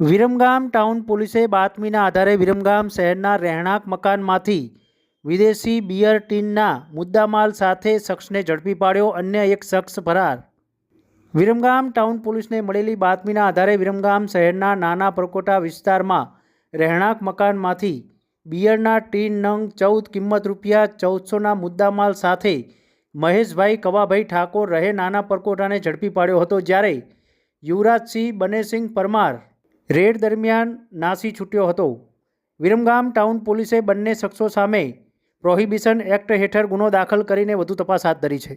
Viramgam town પોલીસે બાતમીના આધારે વિરમગામ શહેરના રહેણાંક મકાનમાંથી વિદેશી બિયર ટીનના મુદ્દામાલ સાથે શખ્સને ઝડપી પાડ્યો, અન્ય એક શખ્સ ફરાર. વિરમગામ ટાઉન પોલીસને મળેલી બાતમીના આધારે વિરમગામ શહેરના નાના પરકોટા વિસ્તારમાં રહેણાંક મકાનમાંથી બિયરના ટીન નંગ ચૌદ કિંમત રૂપિયા ચૌદસોના મુદ્દામાલ સાથે મહેશભાઈ કવાભાઈ ઠાકોર રહે નાના પરકોટાને ઝડપી પાડ્યો હતો, જ્યારે યુવરાજસિંહ બનેસિંહ પરમાર રેડ દરમિયાન નાસી છૂટ્યો હતો. વિરમગામ ટાઉન પોલીસે બંને શખ્સો સામે પ્રોહિબિશન એક્ટ હેઠળ ગુનો દાખલ કરીને વધુ તપાસ હાથ ધરી છે.